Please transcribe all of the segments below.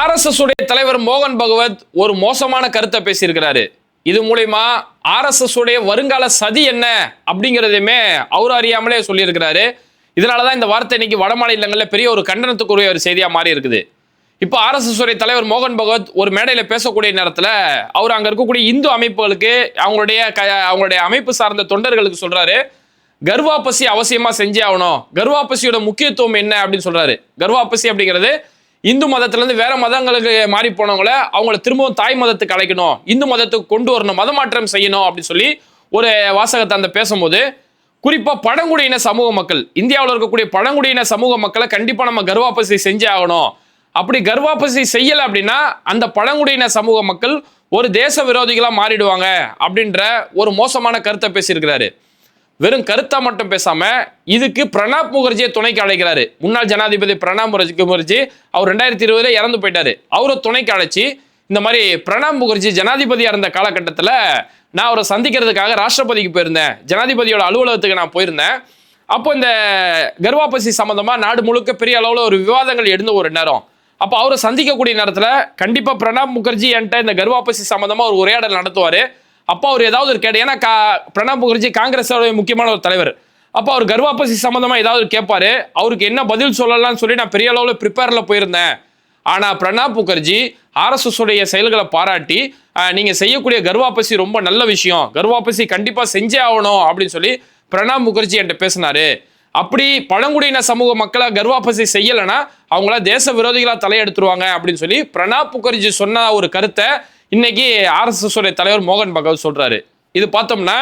RSS உடைய தலைவர் மோகன் பகவத் ஒரு மோசமான கருத்தை பேசியிருக்கிறாரு. இது மூலயமா ஆர்எஸ்எஸ் உடைய வருங்கால சதி என்ன அப்படிங்கிறதையுமே அவர் அறியாமலே சொல்லியிருக்கிறாரு. இதனால தான் இந்த வார்த்தை இன்னைக்கு வட மாநிலங்களில் பெரிய ஒரு கண்டனத்துக்குரிய ஒரு செய்தியாக மாறி இருக்குது. இப்போ ஆர்எஸ்எஸ் உடைய தலைவர் மோகன் பகவத் ஒரு மேடையில் பேசக்கூடிய நேரத்தில் அவர் அங்கே இருக்கக்கூடிய இந்து அமைப்புகளுக்கு அவங்களுடைய க அவங்களுடைய அமைப்பு சார்ந்த தொண்டர்களுக்கு சொல்கிறாரு கர்வாப்பசி அவசியமாக செஞ்சே ஆகணும். கர்வாப்பசியோட முக்கியத்துவம் என்ன அப்படின்னு சொல்கிறாரு கர்வாப்பசி அப்படிங்கிறது இந்து மதத்திலேருந்து வேற மதங்களுக்கு மாறி போனவங்கள அவங்கள திரும்பவும் தாய் மதத்துக்கு அழைக்கணும் இந்து மதத்துக்கு கொண்டு வரணும் மதமாற்றம் செய்யணும் அப்படின்னு சொல்லி ஒரு வாசகத்தை அந்த பேசும்போது குறிப்பாக பழங்குடியின சமூக மக்கள் இந்தியாவில் இருக்கக்கூடிய பழங்குடியின சமூக மக்களை கண்டிப்பாக நம்ம கர்வாப்பசி செஞ்சே ஆகணும். அப்படி கர்வாப்பசி செய்யலை அப்படின்னா அந்த பழங்குடியின சமூக மக்கள் ஒரு தேச விரோதிகளாக மாறிடுவாங்க அப்படின்ற ஒரு மோசமான கருத்தை பேசியிருக்கிறாரு. வெறும் கருத்தா மட்டும் பேசாம இதுக்கு பிரணாப் முகர்ஜியை துணைக்கு அழைக்கிறாரு. முன்னாள் ஜனாதிபதி பிரணாப் முகர்ஜி முகர்ஜி அவர் ரெண்டாயிரத்தி இருபதுல இறந்து போயிட்டாரு. அவரை துணைக்கு அழைச்சி இந்த மாதிரி பிரணாப் முகர்ஜி ஜனாதிபதியா இருந்த காலகட்டத்தில் நான் அவரை சந்திக்கிறதுக்காக ராஷ்டிரபதிக்கு போயிருந்தேன். ஜனாதிபதியோட அலுவலகத்துக்கு நான் போயிருந்தேன். அப்போ இந்த கர்வாபசி சம்பந்தமா நாடு முழுக்க பெரிய அளவில் ஒரு விவாதங்கள் எழுந்த ஒரு நேரம். அப்போ அவரை சந்திக்கக்கூடிய நேரத்தில் கண்டிப்பாக பிரணாப் முகர்ஜி என்கிட்ட இந்த கர்வாபசி சம்மந்தமாக ஒரு உரையாடல் நடத்துவார். அப்போ அவர் ஏதாவது ஒரு கேட்டு ஏன்னா கா பிரணாப் முகர்ஜி காங்கிரஸோட முக்கியமான ஒரு தலைவர். அப்போ அவர் கர்வாபசி சம்மந்தமாக ஏதாவது கேட்பாரு அவருக்கு என்ன பதில் சொல்லலாம்னு சொல்லி நான் பெரிய அளவில் ப்ரிப்பேரில் போயிருந்தேன். ஆனால் பிரணாப் முகர்ஜி ஆர்எஸ்எஸ் உடைய செயல்களை பாராட்டி நீங்கள் செய்யக்கூடிய கர்வாபசி ரொம்ப நல்ல விஷயம். கர்வாபசி கண்டிப்பாக செஞ்சே ஆகணும் அப்படின்னு சொல்லி பிரணாப் முகர்ஜி என்கிட்ட பேசினாரு. அப்படி பழங்குடியின சமூக மக்களை கர்வாபசி செய்யலைன்னா அவங்கள தேச விரோதிகளாக தலையெடுத்துருவாங்க அப்படின்னு சொல்லி பிரணாப் முகர்ஜி சொன்ன ஒரு கருத்தை இன்னைக்கு ஆர்எஸ்எஸ் உடைய தலைவர் மோகன் பகவத் சொல்றாரு. இது பார்த்தோம்னா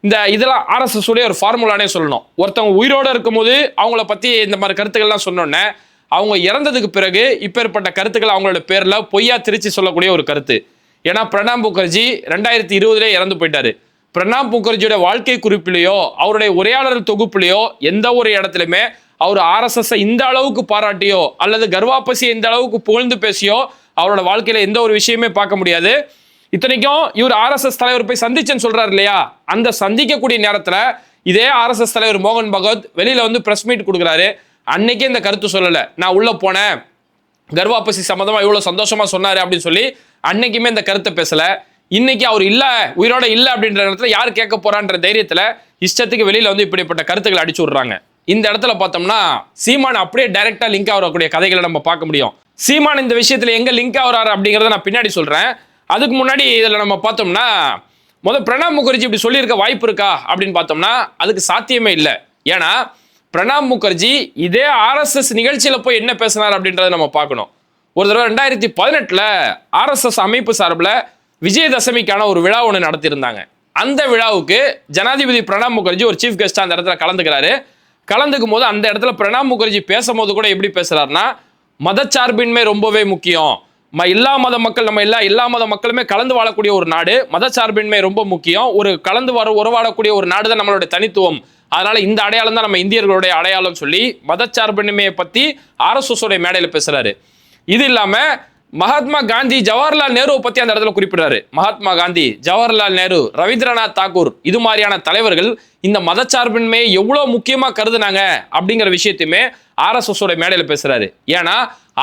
இந்த இதெல்லாம் ஆர்எஸ்எஸ் உடைய ஒரு ஃபார்முலானே சொல்லணும். ஒருத்தவங்க உயிரோட இருக்கும்போது அவங்கள பத்தி இந்த மாதிரி கருத்துக்கள்லாம் சொன்னோன்னே அவங்க இறந்ததுக்கு பிறகு இப்பேற்பட்ட கருத்துக்கள் அவங்களோட பேர்ல பொய்யா திருச்சி சொல்லக்கூடிய ஒரு கருத்து. ஏன்னா பிரணாப் முகர்ஜி ரெண்டாயிரத்தி இருபதுலேயே இறந்து போயிட்டாரு. பிரணாப் முகர்ஜியோட வாழ்க்கை குறிப்பிலேயோ அவருடைய உரையாளர் தொகுப்புலையோ எந்த ஒரு இடத்துலையுமே அவர் ஆர்எஸ்எஸ் இந்த அளவுக்கு பாராட்டியோ அல்லது கர்வாப்பசியை இந்த அளவுக்கு புகழ்ந்து பேசியோ அவரோட வாழ்க்கையில எந்த ஒரு விஷயமே பார்க்க முடியாது. இத்தனைக்கும் இவர் ஆர்எஸ்எஸ் தலைவர் போய் சந்திச்சேன்னு சொல்றாரு இல்லையா? அந்த சந்திக்கக்கூடிய நேரத்துல இதே ஆர்எஸ்எஸ் தலைவர் மோகன் பகவத் வெளியில வந்து பிரஸ் மீட் கொடுக்குறாரு. அன்னைக்கே இந்த கருத்து சொல்லல. நான் உள்ள போனேன். கர்வாப்பசி சம்மந்தமா இவ்வளவு சந்தோஷமா சொன்னாரு அப்படின்னு சொல்லி அன்னைக்குமே இந்த கருத்தை பேசல. இன்னைக்கு அவர் இல்ல உயிரோட இல்ல அப்படின்ற இடத்துல யார் கேட்க போறான்ற தைரியத்துல இஷ்டத்துக்கு வெளியில வந்து இப்படிப்பட்ட கருத்துக்களை அடிச்சு விடுறாங்க. இந்த இடத்துல பார்த்தோம்னா சீமான் அப்படியே டைரக்டா லிங்க் ஆகக்கூடிய கதைகளை நம்ம பார்க்க முடியும். சீமான் இந்த விஷயத்தில் எங்கே லிங்க் ஆகிறாரு அப்படிங்கிறத நான் பின்னாடி சொல்கிறேன் அதுக்கு முன்னாடி இதில் நம்ம பார்த்தோம்னா முதல் பிரணாப் முகர்ஜி இப்படி சொல்லியிருக்க வாய்ப்பு இருக்கா அப்படின்னு பார்த்தோம்னா அதுக்கு சாத்தியமே இல்லை. ஏன்னா பிரணாப் முகர்ஜி இதே ஆர்எஸ்எஸ் நிகழ்ச்சியில் போய் என்ன பேசினார் அப்படின்றத நம்ம பார்க்கணும். ஒரு தடவை ரெண்டாயிரத்தி பதினெட்டில் ஆர்எஸ்எஸ் அமைப்பு சார்பில் விஜயதசமிக்கான ஒரு விழா ஒன்று நடத்தியிருந்தாங்க. அந்த விழாவுக்கு ஜனாதிபதி பிரணாப் முகர்ஜி ஒரு சீஃப் கெஸ்ட்டாக அந்த இடத்துல கலந்துக்கிறாரு. கலந்துக்கும் போது அந்த இடத்துல பிரணாப் முகர்ஜி பேசும்போது கூட எப்படி பேசுகிறாருன்னா மதச்சார்பின்மை ரொம்பவே முக்கியம். ம எல்லா மத மக்கள் நம்ம எல்லா எல்லா மத மக்களுமே கலந்து வாழக்கூடிய ஒரு நாடு. மதச்சார்பின்மை ரொம்ப முக்கியம். ஒரு கலந்து வர உறவாடக்கூடிய ஒரு நாடு தான் நம்மளுடைய தனித்துவம். அதனால இந்த அடையாளம் தான் நம்ம இந்தியர்களுடைய அடையாளம் சொல்லி மதச்சார்பின்மையை பத்தி ஆர்எஸ்எஸ் மேடையில் பேசுறாரு. இது இல்லாம மகாத்மா காந்தி ஜவஹர்லால் நேருவை பத்தி அந்த இடத்துல குறிப்பிடுறாரு. மகாத்மா காந்தி ஜவஹர்லால் நேரு ரவீந்திரநாத் தாக்கூர் இது மாதிரியான தலைவர்கள் இந்த மதச்சார்பின்மையை எவ்வளவு முக்கியமா கருதுனாங்க அப்படிங்கிற விஷயத்தையுமே ஆர்எஸ்எஸ் உடைய மேடையில பேசுறாரு. ஏன்னா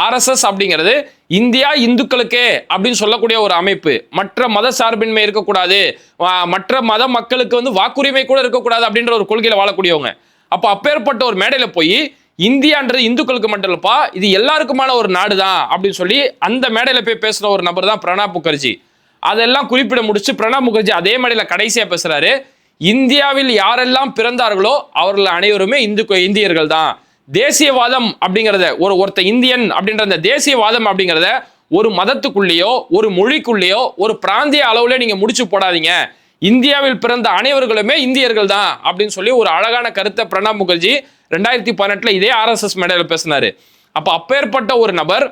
ஆர்எஸ்எஸ் அப்படிங்கிறது இந்தியா இந்துக்களுக்கே அப்படின்னு சொல்லக்கூடிய ஒரு அமைப்பு. மற்ற மத சார்பின்மை இருக்கக்கூடாது. மற்ற மத மக்களுக்கு வந்து வாக்குரிமை கூட இருக்கக்கூடாது அப்படின்ற ஒரு கொள்கையில் வாழக்கூடியவங்க. அப்போ அப்பேற்பட்ட ஒரு மேடையில் போய் இந்தியான்றது இந்துக்களுக்கு மட்டும் இல்லப்பா இது எல்லாருக்குமான ஒரு நாடு தான் அப்படின்னு சொல்லி அந்த மேடையில் போய் பேசுகிற ஒரு நபர் தான் பிரணாப் முகர்ஜி. அதெல்லாம் குறிப்பிட முடிச்சு பிரணாப் முகர்ஜி அதே மேடையில் கடைசியாக பேசுகிறாரு இந்தியாவில் யாரெல்லாம் பிறந்தார்களோ அவர்கள் அனைவருமே இந்து இந்தியர்கள் தான் தேசியவாதம் அப்படிங்கிறத ஒரு ஒருத்த இந்தியன் அப்படின்ற அந்த தேசியவாதம் அப்படிங்கிறத ஒரு மதத்துக்குள்ளேயோ ஒரு மொழிக்குள்ளேயோ ஒரு பிராந்திய அளவுல நீங்கள் முடிச்சு போடாதீங்க. இந்தியாவில் பிறந்த அனைவர்களுமே இந்தியர்கள் தான் அப்படின்னு சொல்லி ஒரு அழகான கருத்தை பிரணாப் முகர்ஜி ரெண்டாயிரத்தி பதினெட்டில் இதே ஆர்எஸ்எஸ் மேடையில் பேசினாரு. அப்போ அப்பேற்பட்ட ஒரு நபர்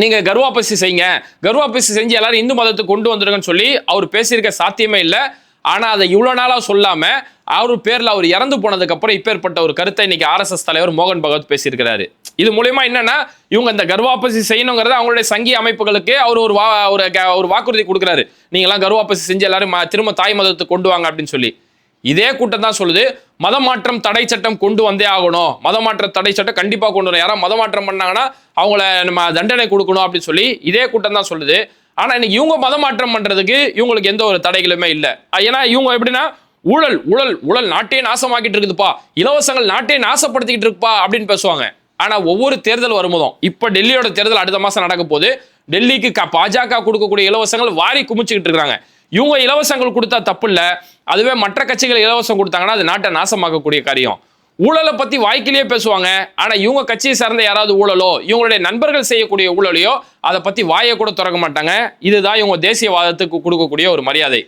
நீங்கள் கர்வாபசி செய்யுங்க. கர்வாபசி செஞ்சு எல்லாரும் இந்து மதத்துக்கு கொண்டு வந்துடுங்கன்னு சொல்லி அவர் பேசியிருக்க சாத்தியமே இல்லை. ஆனால் அதை இவ்வளோ நாளாக சொல்லாமல் அவர் பேரில் அவர் இறந்து போனதுக்கப்புறம் இப்பேற்பட்ட ஒரு கருத்தை இன்னைக்கு ஆர்எஸ்எஸ் தலைவர் மோகன் பகவத் பேசியிருக்கிறாரு. இது மூலயமா என்னன்னா இவங்க இந்த கர்வாபசி செய்யணுங்கிறத அவங்களுடைய சங்கி அமைப்புகளுக்கு அவர் ஒரு வா ஒரு க- ஒரு வாக்குறுதி கொடுக்குறாரு. நீங்களாம் கர்வாபசி செஞ்சு எல்லாரும் திரும்ப தாய் மதத்தை கொண்டு வாங்க அப்படின்னு சொல்லி. இதே கூட்டம் தான் சொல்லுது. மதமாற்றம் தடை சட்டம் கொண்டு வந்தே ஆகணும். மத மாற்ற தடை சட்டம் கண்டிப்பாக கொண்டு வரணும். யாராவது மதமாற்றம் பண்ணாங்கன்னா அவங்கள நம்ம தண்டனை கொடுக்கணும் அப்படின்னு சொல்லி இதே கூட்டம் தான் சொல்லுது. ஆனால் இன்னைக்கு இவங்க மதமாற்றம் மாற்றம் இவங்களுக்கு எந்த ஒரு தடைகளுமே இல்லை. ஏன்னா இவங்க எப்படின்னா ஊழல் ஊழல் ஊழல் நாட்டையே நாசமாக்கிட்டு இருக்குதுப்பா. இலவசங்கள் நாட்டையே நாசப்படுத்திக்கிட்டு இருக்குப்பா அப்படின்னு பேசுவாங்க. ஆனால் ஒவ்வொரு தேர்தல் வரும்போதும் இப்போ டெல்லியோட தேர்தல் அடுத்த மாதம் நடக்க போது டெல்லிக்கு க- பாஜக கொடுக்கக்கூடிய இலவசங்கள் வாரி குமிச்சுக்கிட்டு இருக்காங்க. இவங்க இலவசங்கள் கொடுத்தா தப்பு இல்லை. அதுவே மற்ற கட்சிகள் இலவசம் கொடுத்தாங்கன்னா அது நாட்டை நாசமாக்கக்கூடிய காரியம். ஊழலை பத்தி வாய்க்கிலேயே பேசுவாங்க. ஆனா இவங்க கட்சியை சார்ந்த யாராவது ஊழலோ இவங்களுடைய நண்பர்கள் செய்யக்கூடிய ஊழலையோ அதை பத்தி வாயை கூட திறக்க மாட்டாங்க. இதுதான் இவங்க தேசியவாதத்துக்கு கொடுக்கக்கூடிய ஒரு மரியாதை.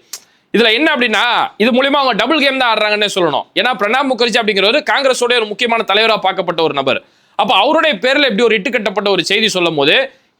இதுல என்ன அப்படின்னா இது மூலியமா அவங்க டபுள் கேம் தான் ஆடுறாங்கன்னு சொல்லணும். ஏன்னா பிரணாப் முகர்ஜி அப்படிங்கிறவர் காங்கிரஸோட ஒரு முக்கியமான தலைவராக பார்க்கப்பட்ட ஒரு நபர். அப்ப அவருடைய பேர்ல இப்படி ஒரு இட்டுக்கட்டப்பட்ட ஒரு செய்தி சொல்லும் போது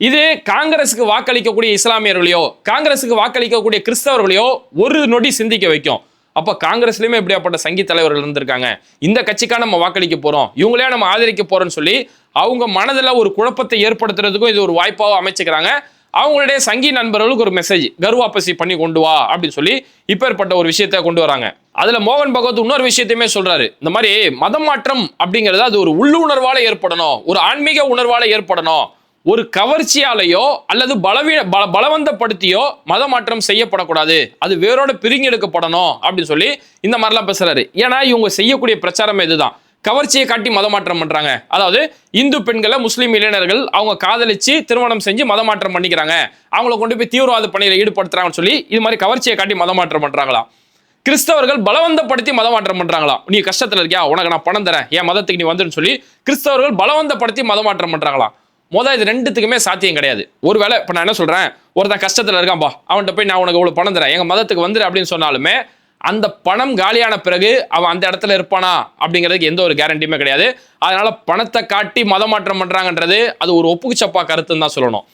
இது காங்கிரஸுக்கு வாக்களிக்கக்கூடிய இஸ்லாமியர்களையோ காங்கிரஸுக்கு வாக்களிக்கக்கூடிய கிறிஸ்தவர்களையோ ஒரு நொடி சிந்திக்க வைக்கும். அப்போ காங்கிரஸ்லயுமே இப்படியாப்பட்ட சங்கி தலைவர்கள் இருந்திருக்காங்க. இந்த கட்சிக்காக நம்ம வாக்களிக்க போறோம். இவங்களே நம்ம ஆதரிக்க போறோம்னு சொல்லி அவங்க மனதில் ஒரு குழப்பத்தை ஏற்படுத்துறதுக்கும் இது ஒரு வாய்ப்பாக அமைச்சுக்கிறாங்க. அவங்களுடைய சங்கி நண்பர்களுக்கு ஒரு மெசேஜ் கர்வாப்பசி பண்ணி கொண்டு வா அப்படின்னு சொல்லி இப்பேற்பட்ட ஒரு விஷயத்தை கொண்டு வராங்க. அதுல மோகன் பகவத் இன்னொரு விஷயத்தையுமே சொல்றாரு. இந்த மாதிரி மதம் மாற்றம் அப்படிங்கிறது அது ஒரு உள்ளுணர்வால ஏற்படணும். ஒரு ஆன்மீக உணர்வால ஏற்படணும். ஒரு கவர்ச்சியாலேயோ அல்லது பலவீன பல பலவந்தப்படுத்தியோ மத மாற்றம் செய்யப்படக்கூடாது. அது வேரோட பிரிங்கி எடுக்கப்படணும் அப்படின்னு சொல்லி இந்த மாதிரிலாம் பேசுறாரு. ஏன்னா இவங்க செய்யக்கூடிய பிரச்சாரம் இதுதான். கவர்ச்சியை காட்டி மத மாற்றம் பண்றாங்க. அதாவது இந்து பெண்களை முஸ்லீம் இளைஞர்கள் அவங்க காதலிச்சு திருமணம் செஞ்சு மத மாற்றம் பண்ணிக்கிறாங்க. அவங்கள கொண்டு போய் தீவிரவாத பணியில் ஈடுபடுத்துறாங்கன்னு சொல்லி இது மாதிரி கவர்ச்சியை காட்டி மத மாற்றம் பண்றாங்களாம். கிறிஸ்தவர்கள் பலவந்தப்படுத்தி மத மாற்றம் பண்றாங்களாம். நீ கஷ்டத்துல இருக்கியா? உனக்கு நான் பணம் தரேன். என் மதத்துக்கு நீ வந்துன்னு சொல்லி கிறிஸ்தவர்கள் பலவந்தப்படுத்தி மத மாற்றம் பண்றாங்களாம். மொதல் இது ரெண்டுத்துக்குமே சாத்தியம் கிடையாது. ஒருவேளை இப்போ நான் என்ன சொல்கிறேன் ஒருத்தன் கஷ்டத்தில் இருக்கான்பா அவன்கிட்ட போய் நான் உனக்கு இவ்வளோ பணம் தரேன். எங்கள் மதத்துக்கு வந்துரு அப்படின்னு சொன்னாலுமே அந்த பணம் காலியான பிறகு அவன் அந்த இடத்துல இருப்பானா அப்படிங்கிறதுக்கு எந்த ஒரு கேரண்டியுமே கிடையாது. அதனால பணத்தை காட்டி மத மாற்றம் பண்ணுறாங்கன்றது அது ஒரு ஒப்புக்குச்சப்பா கருத்துன்னு தான் சொல்லணும்.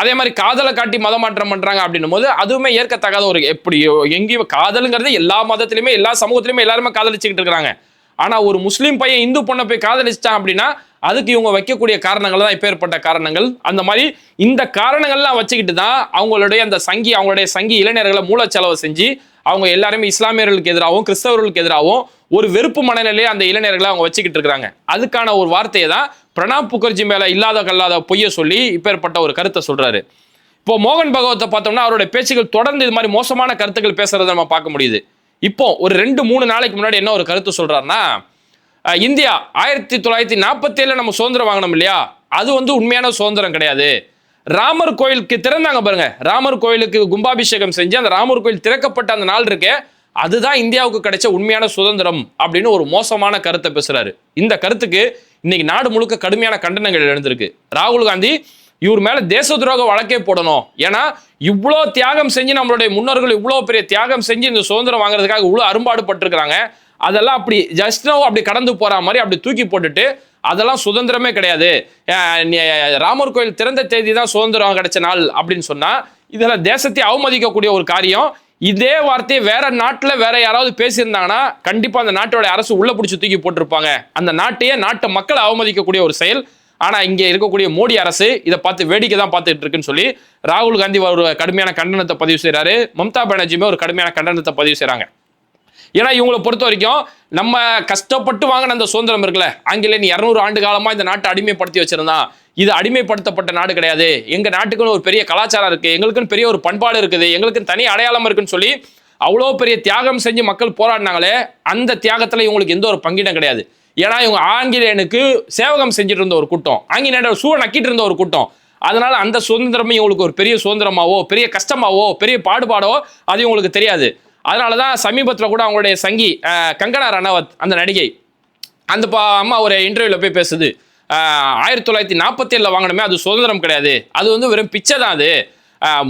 அதே மாதிரி காதலை காட்டி மத மாற்றம் பண்ணுறாங்க அப்படின்னும் போது அதுவுமே ஏற்கத்தகாத ஒரு எப்படி எங்கேயும் காதலுங்கிறது எல்லா மதத்திலுமே எல்லா சமூகத்திலையுமே எல்லாருமே காதலிச்சுக்கிட்டு இருக்கிறாங்க. ஆனால் ஒரு முஸ்லீம் பையன் இந்து பொண்ணை போய் காதலிச்சிட்டான் அப்படின்னா அதுக்கு இவங்க வைக்கக்கூடிய காரணங்கள் தான் இப்பேற்பட்ட காரணங்கள். அந்த மாதிரி இந்த காரணங்கள்லாம் வச்சுக்கிட்டு தான் அவங்களுடைய அந்த சங்கி அவங்களுடைய சங்கி இளைஞர்களை மூலச்செலவு செஞ்சு அவங்க எல்லாருமே இஸ்லாமியர்களுக்கு எதிராகவும் கிறிஸ்தவர்களுக்கு எதிராகவும் ஒரு வெறுப்பு மனநிலையை அந்த இளைஞர்களை அவங்க வச்சுக்கிட்டு இருக்கிறாங்க. அதுக்கான ஒரு வார்த்தையை தான் பிரணாப் முகர்ஜி மேல இல்லாத கல்லாத பொய்ய சொல்லி இப்பேற்பட்ட ஒரு கருத்தை சொல்றாரு. இப்போ மோகன் பகவத்தை பார்த்தோம்னா அவருடைய பேச்சுகள் தொடர்ந்து இது மாதிரி மோசமான கருத்துக்கள் பேசுறதை நம்ம பார்க்க முடியுது. இப்போ ஒரு ரெண்டு மூணு நாளைக்கு முன்னாடி என்ன ஒரு கருத்து சொல்றாருன்னா இந்தியா ஆயிரத்தி தொள்ளாயிரத்தி நாற்பத்தி ஏழுல நம்ம சுதந்திரம் வாங்கினோம் இல்லையா? அது வந்து உண்மையான சுதந்திரம் கிடையாது. ராமர் கோயிலுக்கு திறந்தாங்க பாருங்க. ராமர் கோயிலுக்கு கும்பாபிஷேகம் செஞ்சு அந்த ராமர் கோயில் திறக்கப்பட்ட அந்த நாள் இருக்கே அதுதான் இந்தியாவுக்கு கிடைச்ச உண்மையான சுதந்திரம் அப்படின்னு ஒரு மோசமான கருத்தை பேசுறாரு. இந்த கருத்துக்கு இன்னைக்கு நாடு முழுக்க கடுமையான கண்டனங்கள் எழுந்திருக்கு. ராகுல் காந்தி இவர் மேல தேச துரோக வழக்கே போடணும். ஏன்னா இவ்வளோ தியாகம் செஞ்சு நம்மளுடைய முன்னோர்கள் இவ்வளோ பெரிய தியாகம் செஞ்சு இந்த சுதந்திரம் வாங்குறதுக்காக இவ்வளோ அரும்பாடு பட்டிருக்கிறாங்க அதெல்லாம் அப்படி ஜஸ்ட் அப்படி கடந்து போற மாதிரி அப்படி தூக்கி போட்டுட்டு அதெல்லாம் சுதந்திரமே கிடையாது. ராமர் கோயில் திறந்த தேதி தான் சுதந்திரம் கிடைச்ச நாள் அப்படின்னு சொன்னா இதில் தேசத்தை அவமதிக்கக்கூடிய ஒரு காரியம். இதே வார்த்தையை வேற நாட்டில் வேற யாராவது பேசியிருந்தாங்கன்னா கண்டிப்பா அந்த நாட்டோட அரசு உள்ள பிடிச்சி தூக்கி போட்டிருப்பாங்க. அந்த நாட்டையே நாட்டு மக்களை அவமதிக்கக்கூடிய ஒரு செயல். ஆனால் இங்கே இருக்கக்கூடிய மோடி அரசு இதை பார்த்து வேடிக்கை தான் பார்த்துட்டு இருக்குன்னு சொல்லி ராகுல் காந்தி ஒரு கடுமையான கண்டனத்தை பதிவு செய்கிறாரு மம்தா பானர்ஜியுமே ஒரு கடுமையான கண்டனத்தை பதிவு செய்கிறாங்க ஏன்னா இவங்களை பொறுத்த வரைக்கும் நம்ம கஷ்டப்பட்டு வாங்கின அந்த சுதந்திரம் இருக்குல்ல ஆங்கிலேயன் இரநூறு ஆண்டு காலமாக இந்த நாட்டை அடிமைப்படுத்தி வச்சிருந்தான் இது அடிமைப்படுத்தப்பட்ட நாடு கிடையாது. எங்கள் நாட்டுக்குன்னு ஒரு பெரிய கலாச்சாரம் இருக்குது எங்களுக்குன்னு பெரிய ஒரு பண்பாடு இருக்குது எங்களுக்குன்னு தனி அடையாளம் இருக்குன்னு சொல்லி அவ்வளோ பெரிய தியாகம் செஞ்சு மக்கள் போராடினாங்களே அந்த தியாகத்தில் இவங்களுக்கு எந்த ஒரு பங்கிடம் கிடையாது. ஏன்னா இவங்க ஆங்கிலேயனுக்கு சேவகம் செஞ்சுட்டு இருந்த ஒரு கூட்டம். ஆங்கிலேயனோட சூழ நக்கிட்டு இருந்த ஒரு கூட்டம். அதனால அந்த சுதந்திரமே இவங்களுக்கு ஒரு பெரிய சுதந்திரமாவோ பெரிய கஷ்டமாவோ பெரிய பாடுபாடோ அது இவங்களுக்கு தெரியாது. அதனால தான் சமீபத்தில் கூட அவங்களுடைய சங்கி கங்கனா ரணவத் அந்த நடிகை அந்த பா அம்மா ஒரு இன்டர்வியூவில் போய் பேசுது. ஆயிரத்தி தொள்ளாயிரத்தி நாற்பத்தி ஏழில் வாங்கினமே அது சுதந்திரம் கிடையாது. அது வந்து வெறும் பிச்சை தான் அது.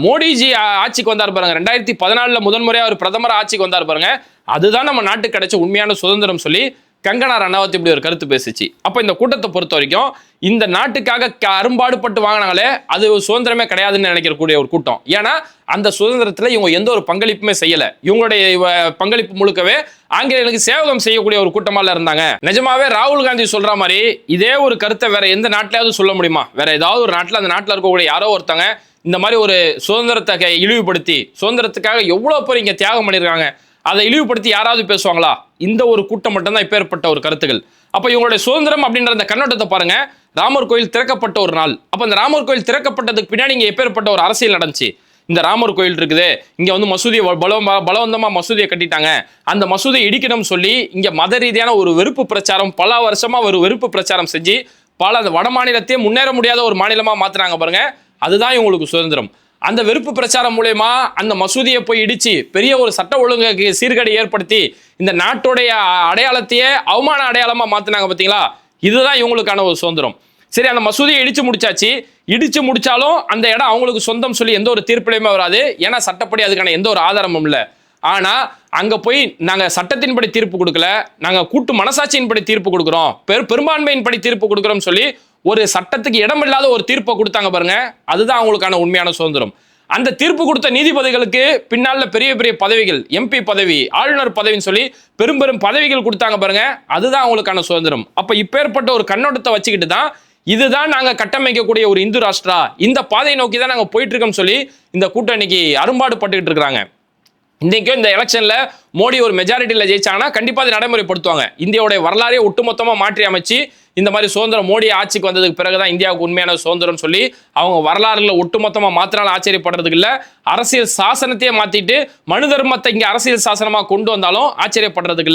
மோடிஜி ஆட்சிக்கு வந்தார் பாருங்க. ரெண்டாயிரத்தி பதினாலில் முதன்முறையாக ஒரு பிரதமர் ஆட்சிக்கு வந்தார் பாருங்க. அதுதான் நம்ம நாட்டுக்கு கிடைச்ச உண்மையான சுதந்திரம் சொல்லி கங்கனா ரணாவத் இப்படி ஒரு கருத்து பேசுச்சு. அப்போ இந்த கூட்டத்தை பொறுத்த வரைக்கும் இந்த நாட்டுக்காக க- அரும்பாடுபட்டு வாங்கினாங்களே அது சுதந்திரமே கிடையாதுன்னு நினைக்கக்கூடிய ஒரு கூட்டம். ஏன்னா அந்த சுதந்திரத்தில் இவங்க எந்த ஒரு பங்களிப்புமே செய்யலை. இவங்களுடைய பங்களிப்பு முழுக்கவே ஆங்கிலேயர்களுக்கு சேவகம் செய்யக்கூடிய ஒரு கூட்டமாக இருந்தாங்க. நிஜமாவே ராகுல் காந்தி சொல்கிற மாதிரி இதே ஒரு கருத்தை வேற எந்த நாட்டிலையாவது சொல்ல முடியுமா? வேற ஏதாவது ஒரு நாட்டில் அந்த நாட்டில் இருக்கக்கூடிய யாரோ ஒருத்தங்க இந்த மாதிரி ஒரு சுதந்திரத்தை இழிவுபடுத்தி சுதந்திரத்துக்காக எவ்வளோ பேர் இங்கே தியாகம் பண்ணியிருக்காங்க அதை இழிவுபடுத்தி யாராவது பேசுவாங்களா? இந்த ஒரு கூட்டம் மட்டும்தான் இப்பேற்பட்ட ஒரு கருத்துக்கள். அப்போ இவங்களுடைய சுதந்திரம் அப்படின்ற அந்த கண்ணோட்டத்தை பாருங்க. ராமர் கோயில் திறக்கப்பட்ட ஒரு நாள். அப்போ அந்த ராமர் கோயில் திறக்கப்பட்டதுக்கு பின்னாடி இங்கே எப்பேற்பட்ட ஒரு அரசியல் நடந்துச்சு? இந்த ராமர் கோயில் இருக்குது. இங்கே வந்து மசூதியை வ- பலவந்தமாக மசூதியை கட்டிட்டாங்க. அந்த மசூதியை இடிக்கணும்னு சொல்லி இங்கே மத ரீதியான ஒரு வெறுப்பு பிரச்சாரம் பல வருஷமாக ஒரு வெறுப்பு பிரச்சாரம் செஞ்சு பல அந்த வட மாநிலத்தையே முன்னேற முடியாத ஒரு மாநிலமாக மாற்றுறாங்க பாருங்க. அதுதான் இவங்களுக்கு சுதந்திரம். அந்த வெறுப்பு பிரச்சாரம் மூலயமா அந்த மசூதியை போய் இடிச்சு பெரிய ஒரு சட்ட ஒழுங்குக்கு சீர்கேடு ஏற்படுத்தி இந்த நாட்டுடைய அடையாளத்தையே அவமான அடையாளமா மாத்துனாங்க பாத்தீங்களா? இதுதான் இவங்களுக்கான ஒரு சுதந்திரம். சரி அந்த மசூதியை இடிச்சு முடிச்சாச்சு. இடிச்சு முடிச்சாலும் அந்த இடம் அவங்களுக்கு சொந்தம் சொல்லி எந்த ஒரு தீர்ப்பிலையுமே வராது. ஏன்னா சட்டப்படி அதுக்கான எந்த ஒரு ஆதாரமும் இல்லை. ஆனா அங்க போய் நாங்க சட்டத்தின்படி தீர்ப்பு கொடுக்கல. நாங்க கூட்டு மனசாட்சியின்படி தீர்ப்பு கொடுக்குறோம். பெரு பெரும்பான்மையின்படி தீர்ப்பு கொடுக்குறோம் சொல்லி ஒரு சட்டத்துக்கு இடமில்லாத ஒரு தீர்ப்பை கொடுத்தாங்க பாருங்க அதுதான் அவங்களுக்கான உண்மையான சுதந்திரம். அந்த தீர்ப்பு கொடுத்த நீதிபதிகளுக்கு பின்னால பெரிய பெரிய பதவிகள் எம்பி பதவி ஆளுநர் பதவின்னு சொல்லி பெரும் பெரும் பதவிகள் கொடுத்தாங்க பாருங்க அதுதான் அவங்களுக்கான சுதந்திரம். அப்ப இப்பேற்பட்ட ஒரு கண்ணோட்டத்தை வச்சுக்கிட்டு தான் இதுதான் நாங்க கட்டமைக்கக்கூடிய ஒரு இந்து ராஷ்டிரா இந்த பாதையை நோக்கி தான் நாங்க போயிட்டு இருக்கோம்னு சொல்லி இந்த கூட்டணிக்கு அரும்பாடு பட்டுக்கிட்டு இருக்காங்க இன்றைக்கும் இந்த எலெக்ஷனில் மோடி ஒரு மெஜாரிட்டியில் ஜெயிச்சாங்கன்னா கண்டிப்பாக அதை நடைமுறைப்படுத்துவாங்க. இந்தியாவுடைய வரலாறே ஒட்டுமொத்தமாக மாற்றி அமைச்சு இந்த மாதிரி சுதந்திரம் மோடி ஆட்சிக்கு வந்ததுக்கு பிறகு தான் இந்தியாவுக்கு உண்மையான சுதந்திரம் சொல்லி அவங்க வரலாறுல ஒட்டுமொத்தமாக மாத்தினாலும் ஆச்சரியப்படுறதுக்கு இல்லை. அரசியல் சாசனத்தையே மாற்றிட்டு மனு தர்மத்தை இங்கே அரசியல் சாசனமாக கொண்டு வந்தாலும் ஆச்சரியப்படுறதுக்கு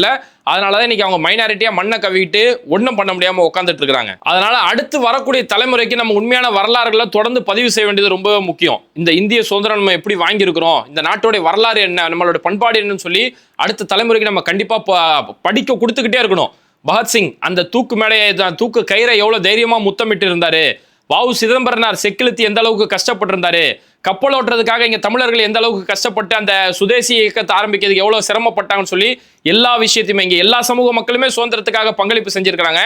அதனால் தான் இன்னைக்கு அவங்க மைனாரிட்டியாக மண்ணை கவிட்டு ஒன்றும் பண்ண முடியாமல் உட்காந்துட்டு இருக்கிறாங்க. அதனால அடுத்து வரக்கூடிய தலைமுறைக்கு நம்ம உண்மையான வரலாறுகளை தொடர்ந்து பதிவு செய்ய வேண்டியது ரொம்ப முக்கியம். இந்த இந்திய சுதந்திரம் நம்ம எப்படி வாங்கியிருக்கிறோம்? இந்த நாட்டோடைய வரலாறு என்ன? நம்மளோட பண்பாடு என்னன்னு சொல்லி அடுத்த தலைமுறைக்கு நம்ம கண்டிப்பாக ப- படிக்க கொடுத்துக்கிட்டே இருக்கணும். பகத்சிங் அந்த தூக்கு மேடையை தான் தூக்கு கயிறை எவ்வளவு தைரியமா முத்தமிட்டு இருந்தாரு வாவு சிதம்பரனார் செக்கிழுத்தி எந்த அளவுக்கு கஷ்டப்பட்டிருந்தாரு? கப்பல் ஓட்டுறதுக்காக இங்க தமிழர்கள் எந்த அளவுக்கு கஷ்டப்பட்டு அந்த சுதேசி இயக்கத்தை ஆரம்பிக்கிறதுக்கு எவ்வளவு சிரமப்பட்டாங்கன்னு சொல்லி எல்லா விஷயத்தையுமே இங்க எல்லா சமூக மக்களுமே சுதந்திரத்துக்காக பங்களிப்பு செஞ்சிருக்கிறாங்க.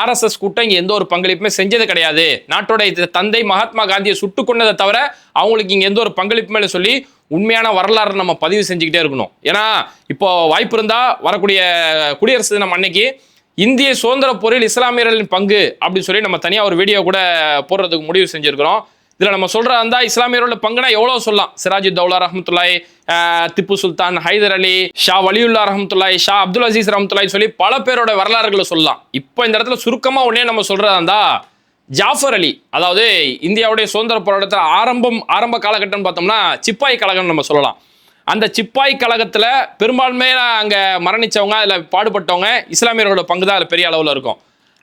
ஆர்எஸ்எஸ் கூட்டம் இங்க எந்த ஒரு பங்களிப்புமே செஞ்சது கிடையாது. நாட்டோட தந்தை மகாத்மா காந்தியை சுட்டு கொண்டதை தவிர அவங்களுக்கு இங்க எந்த ஒரு பங்களிப்புமே இல்லை சொல்லி உண்மையான வரலாறு நம்ம பதிவு செஞ்சுக்கிட்டே இருக்கணும். ஏன்னா இப்போ வாய்ப்பு இருந்தா வரக்கூடிய குடியரசு தினம் அன்னைக்கு இந்திய சுதந்திர போரில் இஸ்லாமியர்களின் பங்கு அப்படின்னு சொல்லி நம்ம தனியாக ஒரு வீடியோ கூட போடுறதுக்கு முடிவு செஞ்சுருக்கிறோம். இதில் நம்ம சொல்கிறதா இருந்தால் இஸ்லாமியரோட பங்குனா எவ்வளோ சொல்லலாம்? சிராஜு தௌலா ரஹமத்துல்லாய் திப்பு சுல்தான் ஹைதர் அலி ஷா வலியுல்லா ரஹமத்துல்லாய் ஷா அப்துல் அசீஸ் ரஹமத்துல்லாய் சொல்லி பல பேரோட வரலாறுகளை சொல்லலாம். இப்போ இந்த இடத்துல சுருக்கமாக ஒன்றே நம்ம சொல்கிறதா இருந்தால் ஜாஃபர் அலி அதாவது இந்தியாவுடைய சுதந்திர போராட்டத்தில் ஆரம்பம் ஆரம்ப காலகட்டம்னு பார்த்தோம்னா சிப்பாய் கழகம் நம்ம சொல்லலாம். அந்த சிப்பாய் கழகத்தில் பெரும்பான்மையாக அங்கே மரணிச்சவங்க அதில் பாடுபட்டவங்க இஸ்லாமியர்களோட பங்கு தான் அதில் பெரிய அளவில் இருக்கும்.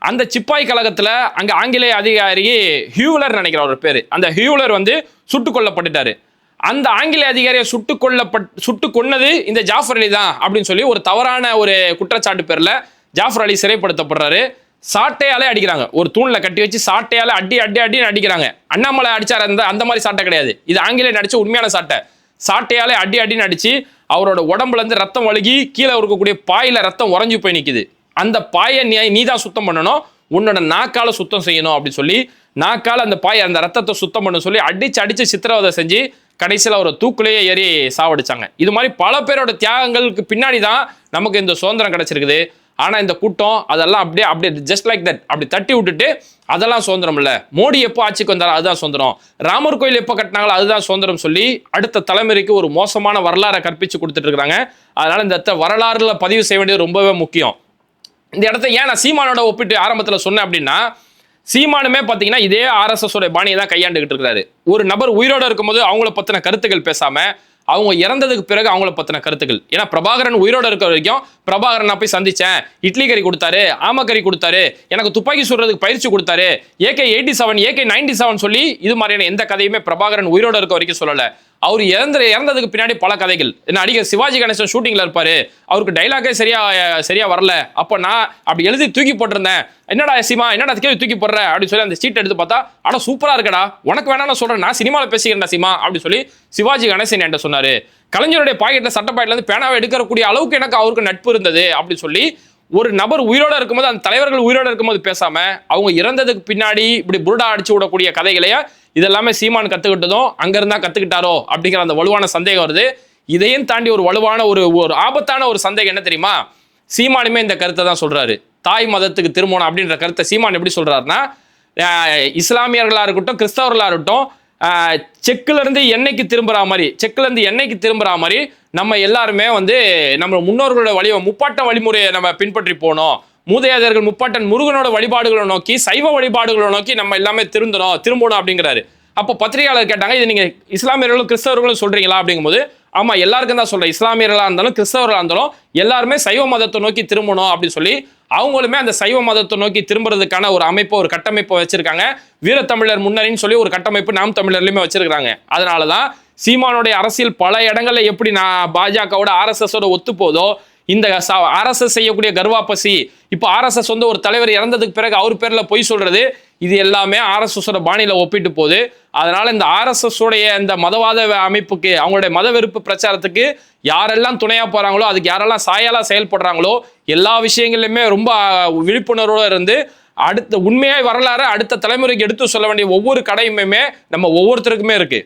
அந்த சிப்பாய் கழகத்தில் அங்கே ஆங்கிலேய அதிகாரி ஹியூலர் நினைக்கிற ஒரு பேர். அந்த ஹியூலர் வந்து சுட்டுக் கொல்லப்பட்டுட்டார். அந்த ஆங்கிலேய அதிகாரியை சுட்டு கொல்லப்பட் சுட்டு கொன்னது இந்த ஜாஃபர் அலி தான் அப்படின்னு சொல்லி ஒரு தவறான ஒரு குற்றச்சாட்டு பேரில் ஜாஃபர் அலி சிறைப்படுத்தப்படுறாரு. சாட்டையாலே அடிக்கிறாங்க. ஒரு தூணில் கட்டி வச்சு சாட்டையால் அடி அடி அடின்னு அடிக்கிறாங்க. அண்ணாமலை அடிச்சார் அந்த அந்த மாதிரி சாட்டை கிடையாது. இது ஆங்கிலேயர் அடித்த உண்மையான சாட்டை. சாட்டையாலே அடி அடின்னு அடித்து அவரோட உடம்புலேருந்து ரத்தம் வழுகி கீழே இருக்கக்கூடிய பாயில் ரத்தம் உறைஞ்சி போய் நிற்கிது அந்த பாயை நீ நீ தான் சுத்தம் பண்ணணும். உன்னோட நாக்கால சுத்தம் செய்யணும் அப்படின்னு சொல்லி நாக்கால அந்த பாயை அந்த ரத்தத்தை சுத்தம் பண்ண சொல்லி அடிச்சு அடிச்சு சித்திரவதை செஞ்சு கடைசியில் அவரை தூக்குலேயே ஏறி சாவடிச்சாங்க. இது மாதிரி பல பேரோட தியாகங்களுக்கு பின்னாடி தான் நமக்கு இந்த சுதந்திரம் கிடைச்சிருக்குது. ஆனால் இந்த கூட்டம் அதெல்லாம் அப்படியே அப்படியே ஜஸ்ட் லைக் தட் அப்படி தட்டி விட்டுட்டு அதெல்லாம் சுதந்திரம் இல்லை மோடி எப்போ ஆட்சிக்கு வந்தாரோ அதுதான் சுதந்திரம். ராமர் கோயில் எப்போ கட்டினாங்களோ அதுதான் சுதந்திரம் சொல்லி அடுத்த தலைமுறைக்கு ஒரு மோசமான வரலாறை கற்பித்து கொடுத்துட்டு இருக்கிறாங்க அதனால் இந்த இடத்த வரலாறுல பதிவு செய்ய வேண்டியது ரொம்பவே முக்கியம். இந்த இடத்த ஏன் நான் சீமானோட ஒப்பிட்டு ஆரம்பத்தில் சொன்னேன் அப்படின்னா சீமானுமே பார்த்தீங்கன்னா இதே ஆர்எஸ்எஸ் உடைய பாணியை தான் கையாண்டுகிட்டு இருக்கிறாரு. ஒரு நபர் உயிரோட இருக்கும்போது அவங்கள பற்றின கருத்துக்கள் பேசாமல் அவங்க இறந்ததுக்கு பிறகு அவங்கள பத்தின கருத்துக்கள். ஏன்னா பிரபாகரன் உயிரோட இருக்கிற வரைக்கும் பிரபாகரன் நான் போய் சந்திச்சேன். இட்லி கறி கொடுத்தாரு ஆமக்கறி கொடுத்தாரு எனக்கு துப்பாக்கி சுடுறதுக்கு பயிற்சி கொடுத்தாரு AK eighty seven AK ninety seven சொல்லி இது மாதிரியான எந்த கதையுமே பிரபாகரன் உயிரோட இருக்க வரைக்கும் சொல்லலை. அவர் இறந்த இறந்ததுக்கு பின்னாடி பல கதைகள். நடிகர் சிவாஜி கணேசன் ஷூட்டிங்ல இருப்பாரு. அவருக்கு டைலாகே சரியா சரியா வரல. அப்போ நான் அப்படி எழுதி தூக்கி போட்டிருந்தேன். என்னடா சிமா என்னடா கேள்வி தூக்கி போடுற? அப்படின்னு சொல்லி அந்த சீட் எடுத்து பார்த்தா ஆனால் சூப்பரா இருக்கடா. உனக்கு வேணா நான் சொல்றேன். நான் சினிமாவில் பேசிக்கிறேன் சிமா. அப்படின்னு சொல்லி சிவாஜி கணேசன் என்கிட்ட சொன்னாரு. கலைஞருடைய பாக்கெட்ல சட்ட பாக்கெட்ல இருந்து பேனாவை எடுக்கக்கூடிய அளவுக்கு எனக்கு அவருக்கு நட்பு இருந்தது அப்படின்னு சொல்லி ஒரு நபர் உயிரோட இருக்கும்போது அந்த தலைவர்கள் உயிரோட இருக்கும்போது பேசாம அவங்க இறந்ததுக்கு பின்னாடி இப்படி புருடா அடிச்சு விடக்கூடிய கதைகளையே இதெல்லாமே சீமான் கத்துக்கிட்டதும் அங்கிருந்தா கத்துக்கிட்டாரோ அப்படிங்கிற அந்த வலுவான சந்தேகம் வருது. இதையும் தாண்டி ஒரு வலுவான ஒரு ஒரு ஆபத்தான ஒரு சந்தேகம் என்ன தெரியுமா? சீமானுமே இந்த கருத்தை தான் சொல்றாரு. தாய் மதத்துக்கு திருமணம் அப்படின்ற கருத்தை சீமான் எப்படி சொல்றாருன்னா இஸ்லாமியர்களாக இஸ்லாமியர்களா இருக்கட்டும் கிறிஸ்தவர்களா இருக்கட்டும் செக்கிலேருந்து செக்குல திரும்புகிற எண்ணெய்க்கு மாதிரி செக்கிலேருந்து எண்ணெய்க்கு மாதிரி நம்ம எல்லாருமே வந்து நம்ம முன்னோர்களோட வழி முப்பாட்ட வழிமுறையை நம்ம பின்பற்றி போனோம். மூதையாதர்கள் முப்பாட்டன் முருகனோட வழிபாடுகளை நோக்கி சைவ வழிபாடுகளை நோக்கி நம்ம எல்லாமே திருந்தணும் திரும்பணும் அப்படிங்கிறாரு. அப்போ பத்திரிகையாளர் கேட்டாங்க இது நீங்கள் இஸ்லாமியர்களும் கிறிஸ்தவர்களும் சொல்கிறீங்களா அப்படிங்கும்போது ஆமா எல்லாருக்கும் தான் சொல்கிறேன் இஸ்லாமியர்களா இருந்தாலும் கிறிஸ்தவர்களா இருந்தாலும் எல்லாருமே சைவ மதத்தை நோக்கி திரும்பணும் அப்படின்னு சொல்லி அவங்களுமே அந்த சைவ மதத்தை நோக்கி திரும்புறதுக்கான ஒரு அமைப்பு ஒரு கட்டமைப்பை வச்சிருக்காங்க. வீரத்தமிழர் முன்னணின்னு சொல்லி ஒரு கட்டமைப்பு நாம் தமிழர்லையுமே வச்சிருக்காங்க அதனாலதான் சீமானுடைய அரசியல் பல இடங்களில் எப்படி நான் பாஜகவோட ஆர்எஸ்எஸோட ஒத்து போதோ இந்த ஆர்எஸ்எஸ் செய்யக்கூடிய கர்வாப்பசி இப்போ ஆர்எஸ்எஸ் வந்து ஒரு தலைவர் இறந்ததுக்கு பிறகு அவர் பேரில் பொய் சொல்றது இது எல்லாமே ஆர்எஸ்எஸோட பாணியில் ஒப்பிட்டு போகுது. அதனால இந்த ஆர்எஸ்எஸ் உடைய இந்த மதவாத அமைப்புக்கு அவங்களுடைய மத வெறுப்பு பிரச்சாரத்துக்கு யாரெல்லாம் துணையாக போகிறாங்களோ அதுக்கு யாரெல்லாம் சாயலாக செயல்படுறாங்களோ எல்லா விஷயங்கள்லையுமே ரொம்ப விழிப்புணர்வோடு இருந்து அடுத்த உண்மையாய் வரலாறு அடுத்த தலைமுறைக்கு எடுத்து சொல்ல வேண்டிய ஒவ்வொரு கடையுமே நம்ம ஒவ்வொருத்தருக்குமே இருக்குது